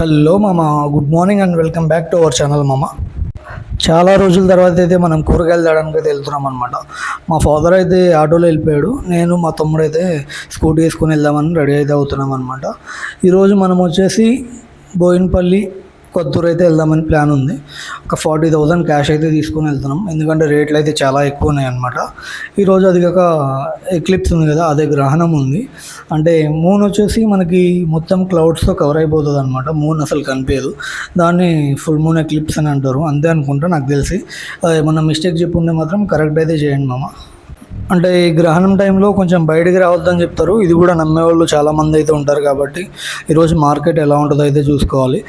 Hello మామ good morning and welcome back to our channel మామ. చాలా రోజుల తర్వాత అయితే మనం కూరగాయలు తేడానికి అయితే వెళ్తున్నాం అనమాట మా ఫాదర్ అయితే ఆటోలో వెళ్ళిపోయాడు. నేను మా తమ్ముడు అయితే స్కూటీ వేసుకుని వెళ్దామని రెడీ అయితే అవుతున్నాం అనమాట ఈరోజు మనం వచ్చేసి బోయినపల్లి కొత్తూరు అయితే వెళ్దామని ప్లాన్ ఉంది. ఒక ఫార్టీ థౌజండ్ క్యాష్ అయితే తీసుకొని వెళ్తున్నాం. ఎందుకంటే రేట్లు అయితే చాలా ఎక్కువ ఉన్నాయన్నమాట. ఈరోజు అది కాక ఎక్లిప్స్ ఉంది కదా అదే గ్రహణం ఉంది. అంటే మూన్ వచ్చేసి మనకి మొత్తం క్లౌడ్స్తో కవర్ అయిపోతుంది అనమాట మూన్ అసలు కనిపించదు. దాన్ని ఫుల్ మూన్ ఎక్లిప్స్ అని అంటారు. అంతే అనుకుంటా నాకు తెలిసి. ఏమన్నా మిస్టేక్ చెప్పుంటే మాత్రం కరెక్ట్ అయితే చేయండి మామ. అంటే ఈ గ్రహణం టైంలో కొంచెం బయటికి రావద్దని చెప్తారు. ఇది కూడా నమ్మేవాళ్ళు చాలామంది అయితే ఉంటారు కాబట్టి ఈరోజు మార్కెట్ ఎలా ఉంటుందో అయితే చూసుకోవాలి.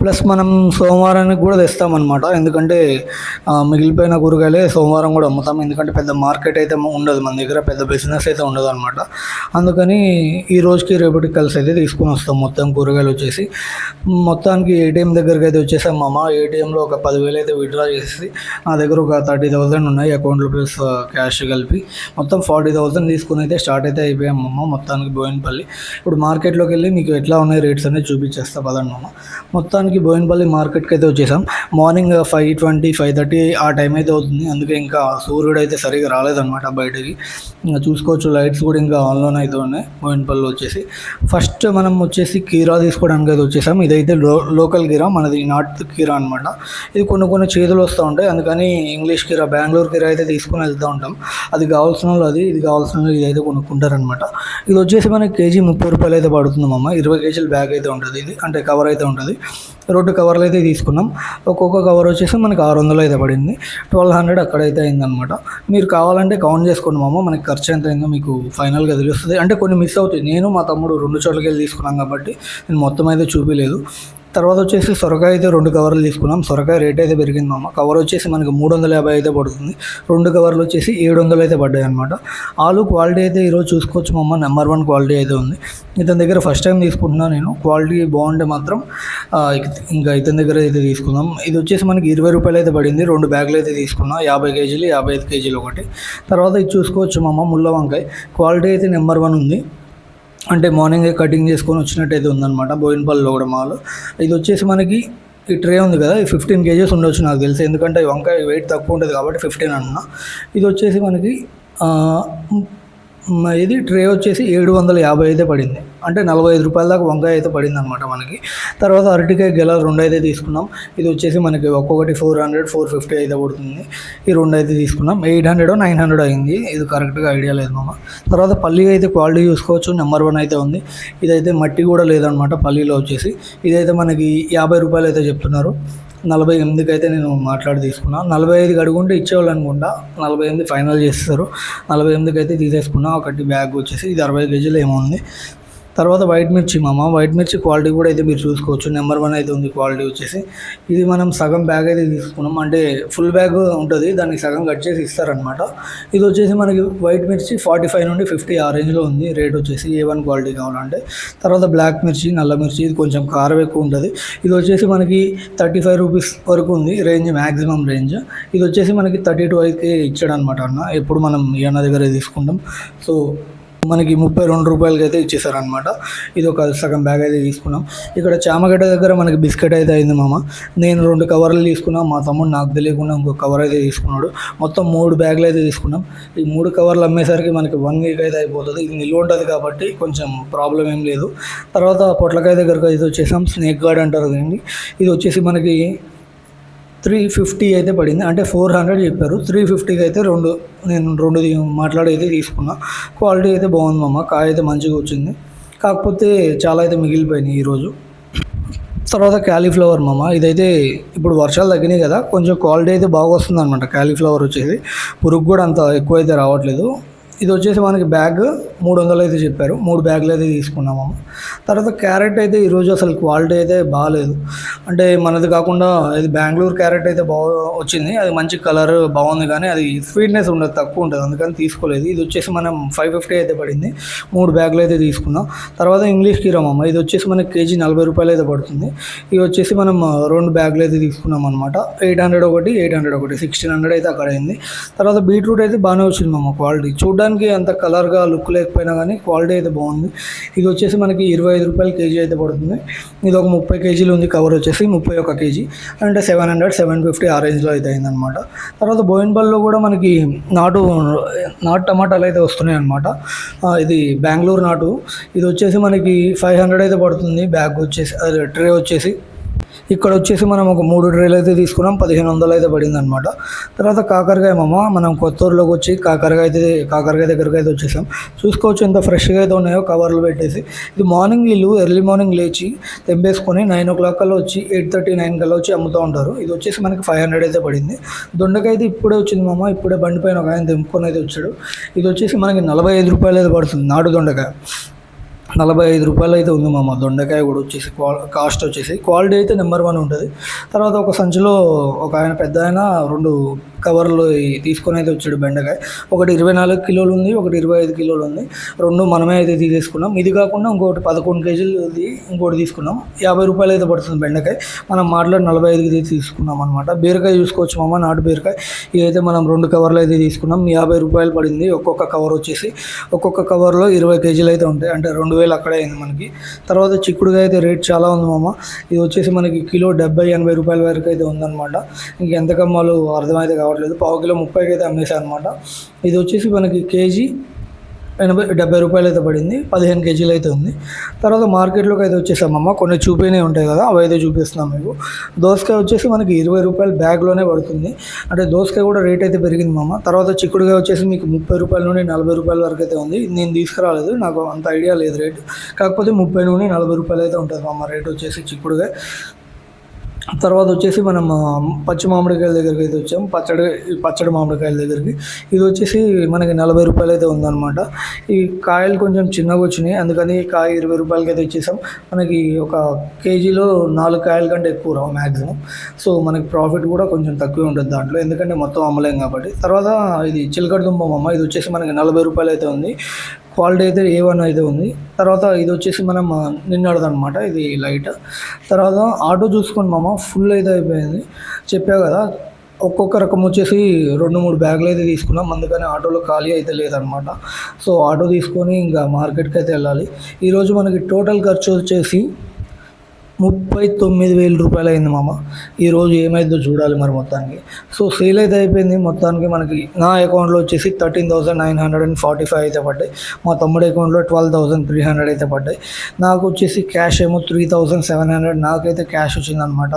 ప్లస్ మనం సోమవారానికి కూడా తెస్తామన్నమాట. ఎందుకంటే మిగిలిపోయిన కూరగాయలే సోమవారం కూడా అమ్ముతాం. ఎందుకంటే పెద్ద మార్కెట్ అయితే ఉండదు. మన దగ్గర పెద్ద బిజినెస్ అయితే ఉండదు అనమాట అందుకని ఈ రోజుకి రేపటికి కలిసి అయితే తీసుకుని వస్తాం. మొత్తం కూరగాయలు వచ్చేసి. మొత్తానికి ఏటీఎం దగ్గరికి అయితే వచ్చేసాం మామ. ఏటీఎంలో ఒక పదివేలు అయితే విత్డ్రా చేసి నా దగ్గర ఒక థర్టీ థౌసండ్ ఉన్నాయి. అకౌంట్లో ప్లస్ క్యాష్ కలిపి మొత్తం ఫార్టీ థౌసండ్ తీసుకుని అయితే స్టార్ట్ అయితే అయిపోయాం మామ. మొత్తానికి బోయినపల్లి. ఇప్పుడు మార్కెట్లోకి వెళ్ళి మీకు ఎట్లా ఉన్నాయి రేట్స్ అనేది చూపించేస్తా. పదండి మామ. మొత్తానికి బోయినపల్లి మార్కెట్కి అయితే వచ్చేసాం. Morning five twenty five thirty ఆ టైం అయితే అవుతుంది. అందుకే ఇంకా సూర్యుడు అయితే సరిగా రాలేదన్నమాట బయటకి. ఇంకా చూసుకోవచ్చు లైట్స్ కూడా ఇంకా ఆన్లోనే అయితే ఉన్నాయి బోయినపల్లి వచ్చేసి. ఫస్ట్ మనం వచ్చేసి కీరా తీసుకోవడానికి అయితే వచ్చేసాం. ఇదైతే లో లోకల్ కీరా మనది నార్త్ కీరా అనమాట ఇది కొన్ని కొన్ని చేతులు వస్తూ ఉంటాయి. అందుకని ఇంగ్లీష్ కీరా బెంగళూరు కీరా అయితే తీసుకుని వెళ్తూ ఉంటాం. అది కావాల్సిన వాళ్ళు అది ఇది కావాల్సిన వాళ్ళు ఇది అయితే కొనుక్కుంటారనమాట ఇది వచ్చేసి మనకి కేజీ ముప్పై రూపాయలు అయితే పడుతుంది అమ్మ ఇరవై కేజీల బ్యాగ్ అయితే ఉంటుంది ఇది. అంటే కవర్ అయితే ఉంటుంది. రెండు కవర్లు అయితే తీసుకున్నాం. ఒక్కొక్క కవర్ వచ్చేసి మనకి ఆరు వందలు అయితే పడింది. ట్వెల్వ్ హండ్రెడ్ అక్కడైతే అయిందనమాట మీరు కావాలంటే కౌంట్ చేసుకోండి మామ మనకి ఖర్చు ఎంత అయిందో మీకు ఫైనల్గా తెలుస్తుంది. అంటే కొన్ని మిస్ అవుతాయి. నేను మా తమ్ముడు రెండు చోట్లకి వెళ్ళి తీసుకున్నాం కాబట్టి నేను మొత్తం అయితే చూపించలేదు తర్వాత వచ్చేసి సొరకాయ అయితే రెండు కవర్లు తీసుకున్నాం. సొరకాయ రేట్ అయితే పెరిగిందమ్మ కవర్ వచ్చేసి మనకి మూడు వందల యాభై అయితే పడుతుంది. రెండు కవర్లు వచ్చేసి ఏడు వందలు అయితే పడ్డాయి అనమాట ఆలు క్వాలిటీ అయితే ఈరోజు చూసుకోవచ్చు మమ్మ నెంబర్ వన్ క్వాలిటీ అయితే ఉంది. ఇతని దగ్గర ఫస్ట్ టైం తీసుకుంటున్నాను నేను. క్వాలిటీ బాగుంటే మాత్రం ఇంకా ఇతని దగ్గర అయితే తీసుకుందాం. ఇది వచ్చేసి మనకి ఇరవై రూపాయలు అయితే పడింది. రెండు బ్యాగులు అయితే తీసుకున్నా. యాభై కేజీలు యాభై ఐదు కేజీలు ఒకటి. తర్వాత ఇది చూసుకోవచ్చు మమ్మ ముళ్ళ వంకాయ. క్వాలిటీ అయితే నెంబర్ వన్ ఉంది. అంటే మార్నింగ్ కటింగ్ చేసుకొని వచ్చినట్టయితే ఉందన్నమాట. బోయినపల్లిలో కూడా మాలు. ఇది వచ్చేసి మనకి ఈ ట్రే ఉంది కదా ఈ ఫిఫ్టీన్ కేజెస్ ఉండొచ్చు నాకు తెలిసి. ఎందుకంటే వంకాయ వెయిట్ తక్కువ ఉంటుంది కాబట్టి ఫిఫ్టీన్ అన్న. ఇది వచ్చేసి మనకి ఇది ట్రే వచ్చేసి ఏడు వందల యాభై అయితే పడింది. అంటే నలభై ఐదు రూపాయల దాకా వంకాయ అయితే పడింది అనమాట మనకి. తర్వాత అరటికాయ గెలా రెండు అయితే తీసుకున్నాం. ఇది వచ్చేసి మనకి ఒక్కొక్కటి ఫోర్ హండ్రెడ్ ఫోర్ ఫిఫ్టీ అయితే పడుతుంది. ఈ రెండు అయితే తీసుకున్నాం. ఎయిట్ హండ్రెడ్ నైన్ హండ్రెడ్ అయింది. ఇది కరెక్ట్గా ఐడియా లేదు మామ. తర్వాత పల్లి అయితే క్వాలిటీ చూసుకోవచ్చు. నెంబర్ వన్ అయితే ఉంది. ఇదైతే మట్టి కూడా లేదనమాట పల్లీలో వచ్చేసి. ఇదైతే మనకి యాభై రూపాయలు అయితే చెప్తున్నారు. నలభై ఎనిమిదికి అయితే నేను మాట్లాడి తీసుకున్నా. నలభై ఐదుకి అడుగుంటే ఇచ్చేవాళ్ళు అనుకుంటా నలభై ఎనిమిది ఫైనల్ చేస్తారు. నలభై ఎనిమిదికి అయితే తీసేసుకున్నా. ఒకటి బ్యాగ్ వచ్చేసి ఇది అరవై కేజీలు ఏమో ఉంది. తర్వాత వైట్ మిర్చి మామ. వైట్ మిర్చి క్వాలిటీ కూడా అయితే మీరు చూసుకోవచ్చు. నెంబర్ వన్ అయితే ఉంది క్వాలిటీ వచ్చేసి. ఇది మనం సగం బ్యాగ్ అయితే తీసుకున్నాం. అంటే ఫుల్ బ్యాగ్ ఉంటుంది. దానికి సగం కట్ చేసి ఇస్తారనమాట ఇది వచ్చేసి మనకి వైట్ మిర్చి ఫార్టీ ఫైవ్ నుండి ఫిఫ్టీ ఆ రేంజ్లో ఉంది. రేట్ వచ్చేసి ఏ వన్ క్వాలిటీ కావాలంటే. తర్వాత బ్లాక్ మిర్చి నల్ల మిర్చి ఇది కొంచెం కారం ఎక్కువ ఉంటుంది. ఇది వచ్చేసి మనకి థర్టీ ఫైవ్ రూపీస్ వరకు ఉంది. Range maximum range. ఇది వచ్చేసి మనకి థర్టీ టూ అయితే ఇచ్చాడు అనమాట అన్న. ఎప్పుడు మనం ఈ అన్న దగ్గర తీసుకుంటాం. సో మనకి ముప్పై రెండు రూపాయలకి అయితే ఇచ్చేసారనమాట ఇది ఒక సగం బ్యాగ్ అయితే తీసుకున్నాం. ఇక్కడ చామగడ్డ దగ్గర మనకి బిస్కెట్ అయితే అయింది మామ. నేను రెండు కవర్లు తీసుకున్నాం మా తమ్ముడు నాకు తెలియకుండా ఇంకో కవర్ అయితే తీసుకున్నాడు. మొత్తం మూడు బ్యాగులు అయితే తీసుకున్నాం. ఈ మూడు కవర్లు అమ్మేసరికి మనకి వన్ వీక్ అయితే అయిపోతుంది. ఇది నిల్వ ఉంటుంది కాబట్టి కొంచెం ప్రాబ్లం ఏం లేదు. తర్వాత పొట్లకాయ దగ్గరకు అయితే వచ్చేసాం. స్నేక్ గార్డ్ అంటారు దీన్ని. ఇది వచ్చేసి మనకి త్రీ ఫిఫ్టీ అయితే పడింది. అంటే ఫోర్ హండ్రెడ్ చెప్పారు. త్రీ ఫిఫ్టీకి అయితే రెండు నేను రెండు మాట్లాడి అయితే తీసుకున్నా. క్వాలిటీ అయితే బాగుంది మామ. కాయ అయితే మంచిగా వచ్చింది. కాకపోతే చాలా అయితే మిగిలిపోయినాయి ఈరోజు. తర్వాత క్యాలీఫ్లవర్ మామ. ఇదైతే ఇప్పుడు వర్షాలు తగ్గినాయి కదా కొంచెం క్వాలిటీ అయితే బాగా వస్తుంది అనమాట క్యాలీఫ్లవర్ వచ్చేది. పురుగు కూడా అంత ఎక్కువ అయితే రావట్లేదు. ఇది వచ్చేసి మనకి బ్యాగ్ మూడు వందలు అయితే చెప్పారు. మూడు బ్యాగులు అయితే తీసుకున్నాము. తర్వాత క్యారెట్ అయితే ఈరోజు అసలు క్వాలిటీ అయితే బాగాలేదు అంటే మనది కాకుండా ఇది బెంగళూరు క్యారెట్ అయితే బాగా వచ్చింది. అది మంచి కలర్ బాగుంది కానీ అది స్వీట్నెస్ ఉండదు తక్కువ ఉంటుంది. అందుకని తీసుకోలేదు. ఇది వచ్చేసి మనం ఫైవ్ ఫిఫ్టీ అయితే పడింది. మూడు బ్యాగులు అయితే తీసుకున్నాం. తర్వాత ఇంగ్లీష్ కీరమ్మ ఇది వచ్చేసి మనకి కేజీ నలభై రూపాయలు అయితే పడుతుంది. ఇది వచ్చేసి మనం రెండు బ్యాగులు అయితే తీసుకున్నాం అనమాట ఎయిట్ హండ్రెడ్ ఒకటి ఎయిట్ హండ్రెడ్ ఒకటి సిక్స్టీన్ హండ్రెడ్ అయితే అక్కడ అయింది. తర్వాత బీట్రూట్ అయితే బాగానే వచ్చింది మామ క్వాలిటీ. చూడడానికి చూడడానికి అంత కలర్గా లుక్ లేకపోయినా కానీ క్వాలిటీ అయితే బాగుంది. ఇది వచ్చేసి మనకి ఇరవై ఐదు రూపాయలు కేజీ అయితే పడుతుంది. ఇది ఒక ముప్పై కేజీలు ఉంది కవర్ వచ్చేసి ముప్పై ఒక కేజీ. అంటే సెవెన్ హండ్రెడ్ సెవెన్ ఫిఫ్టీ ఆ రేంజ్లో అయితే అయిందనమాట తర్వాత బోయిన్పల్లిలో కూడా మనకి నాటు నాటు టమాటాలు అయితే వస్తున్నాయి అనమాట ఇది బెంగళూరు నాటు. ఇది వచ్చేసి మనకి ఫైవ్ హండ్రెడ్ అయితే పడుతుంది. బ్యాగ్ వచ్చేసి అదే ట్రే వచ్చేసి ఇక్కడ వచ్చేసి మనం ఒక మూడు ట్రేలు అయితే తీసుకున్నాం పదిహేను వందలు అయితే పడింది అనమాట తర్వాత కాకరకాయ మామ మనం కొత్తూరులోకి వచ్చి కాకరకాయ అయితే కాకరకాయ దగ్గరకు అయితే వచ్చేసాం. చూసుకోవచ్చు ఎంత ఫ్రెష్గా అయితే ఉన్నాయో కవర్లు పెట్టేసి. ఇది మార్నింగ్ వీళ్ళు ఎర్లీ మార్నింగ్ లేచి తెంపేసుకొని నైన్ ఓ క్లాక్ కల్లా వచ్చి ఎయిట్ థర్టీ నైన్ కల్లా వచ్చి అమ్ముతూ ఉంటారు. ఇది వచ్చేసి మనకి ఫైవ్ హండ్రెడ్ అయితే పడింది. దొండకాయ అయితే ఇప్పుడే వచ్చింది మామ ఇప్పుడే బండి పైన ఒక ఆయన తెంపుకొని అయితే వచ్చాడు. ఇది వచ్చేసి మనకి నలభై ఐదు రూపాయలు అయితే పడుతుంది నాటు దొండకాయ. నలభై ఐదు రూపాయలు అయితే ఉంది మామ. దొండకాయ కూడా వచ్చేసి క్వా కాస్ట్ వచ్చేసి క్వాలిటీ అయితే నెంబర్ వన్ ఉంటుంది. తర్వాత ఒక సంచిలో ఒక ఆయన పెద్ద ఆయన రెండు కవర్లో తీసుకొని అయితే వచ్చాడు బెండకాయ. ఒకటి ఇరవై నాలుగు కిలోలు ఉంది ఒకటి ఇరవై ఐదు కిలోలు ఉంది. రెండు మనమే అయితే తీసేసుకున్నాం. ఇది కాకుండా ఇంకొకటి పదకొండు కేజీలు ఇంకోటి తీసుకున్నాం. యాభై రూపాయలు అయితే పడుతుంది బెండకాయ. మనం మాట్లాడి నలభై ఐదుకి తీసుకున్నాం అనమాట బీరకాయ చూసుకోవచ్చు మామ నాటు బీరకాయ. ఇదైతే మనం రెండు కవర్లు అయితే తీసుకున్నాం. యాభై రూపాయలు పడింది ఒక్కొక్క కవర్ వచ్చేసి. ఒక్కొక్క కవర్లో ఇరవై కేజీలు అయితే ఉంటాయి. అంటే రెండు వేలు అక్కడే అయింది మనకి. తర్వాత చిక్కుడుగా అయితే రేట్ చాలా ఉంది మామ. ఇది వచ్చేసి మనకి కిలో డెబ్బై ఎనభై రూపాయల వరకు అయితే ఉందన్నమాట. ఇంకెంత కమ్మాలు అర్థమైతే రావట్లేదు. పావు కిలో ముప్పైకి అయితే అమ్మేశాను అనమాట ఇది వచ్చేసి మనకి కేజీ ఎనభై డెబ్బై రూపాయలు అయితే పడింది. పదిహేను కేజీలు అయితే ఉంది. తర్వాత మార్కెట్లోకి అయితే వచ్చేసామమ్మ. కొన్ని చూపినవి ఉంటాయి కదా అవి అయితే చూపిస్తున్నాం మీకు. దోసకాయ వచ్చేసి మనకి ఇరవై రూపాయలు బ్యాగ్లోనే పడుతుంది. అంటే దోసకాయ కూడా రేట్ అయితే పెరిగింది మామ తర్వాత చిక్కుడుగా వచ్చేసి మీకు ముప్పై రూపాయల నుండి నలభై రూపాయల వరకు అయితే ఉంది. నేను తీసుకురాలేదు నాకు అంత ఐడియా లేదు రేటు కాకపోతే ముప్పై నుండి నలభై రూపాయలు అయితే ఉంటుంది మామ రేట్ వచ్చేసి చిక్కుడుకాయ. తర్వాత వచ్చేసి మనం పచ్చి మామిడికాయల దగ్గరికి అయితే వచ్చాం. పచ్చడి ఈ పచ్చడి మామిడికాయల దగ్గరికి. ఇది వచ్చేసి మనకి నలభై రూపాయలు అయితే ఉందన్నమాట. ఈ కాయలు కొంచెం చిన్నగా వచ్చినాయి. అందుకని ఈ కాయ ఇరవై రూపాయలకి అయితే ఇచ్చేసాం. మనకి ఒక కేజీలో నాలుగు కాయల కంటే ఎక్కువ రావు మ్యాక్సిమం సో మనకి ప్రాఫిట్ కూడా కొంచెం తక్కువే ఉంటుంది దాంట్లో. ఎందుకంటే మొత్తం అమ్మలేం కాబట్టి. తర్వాత ఇది చిలకడ దుంప అమ్మ. ఇది వచ్చేసి మనకి నలభై రూపాయలు అయితే ఉంది. క్వాలిటీ అయితే ఏ వన్ అయితే ఉంది. తర్వాత ఇది వచ్చేసి మనం నిన్నడదనమాట ఇది లైట్ తర్వాత ఆటో చూసుకోండి మామ ఫుల్ అయితే అయిపోయింది. చెప్పా కదా ఒక్కొక్క రకం వచ్చేసి రెండు మూడు బ్యాగులు అయితే తీసుకున్నాం. అందుకని ఆటోలో ఖాళీ అయితే లేదనమాట సో ఆటో తీసుకొని ఇంకా మార్కెట్కి అయితే వెళ్ళాలి. ఈరోజు మనకి టోటల్ ఖర్చు వచ్చేసి ముప్పై తొమ్మిది వేల రూపాయలు అయింది మామ ఈరోజు ఏమైందో చూడాలి మరి మొత్తానికి. సో సేల్ అయితే అయిపోయింది. మొత్తానికి మనకి నా అకౌంట్లో వచ్చేసి thirteen thousand nine hundred and forty five అయితే పడ్డాయి. మా తమ్ముడి అకౌంట్లో ట్వెల్వ్ థౌసండ్ త్రీ హండ్రెడ్ అయితే పడ్డాయి. నాకు వచ్చేసి క్యాష్ ఏమో త్రీ థౌసండ్ సెవెన్ హండ్రెడ్ నాకైతే క్యాష్ వచ్చిందనమాట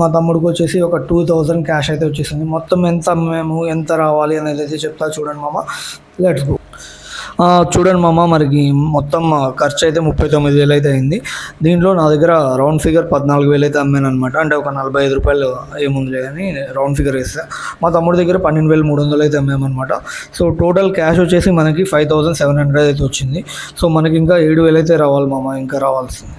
మా తమ్ముడికి వచ్చేసి ఒక టూ థౌసండ్ క్యాష్ అయితే వచ్చేసింది. మొత్తం ఎంత మేము ఎంత రావాలి అనేది అయితే చెప్తా చూడండి మామ. లెట్స్ గో చూడండి మామ మనకి మొత్తం ఖర్చు అయితే ముప్పై తొమ్మిది వేలు అయితే అయింది. దీంట్లో నా దగ్గర రౌండ్ ఫిగర్ పద్నాలుగు వేలు అయితే అమ్మాను అనమాట అంటే ఒక నలభై ఐదు రూపాయలు ఏముంది లేదని రౌండ్ ఫిగర్ వేస్తా. మా తమ్ముడి దగ్గర పన్నెండు వేలు మూడు వందలు అయితే అమ్మామన్నమాట. సో టోటల్ క్యాష్ వచ్చేసి మనకి ఫైవ్ థౌసండ్ సెవెన్ హండ్రెడ్ అయితే వచ్చింది. సో మనకి ఇంకా ఏడు వేలు అయితే రావాలి మామ ఇంకా రావాల్సింది.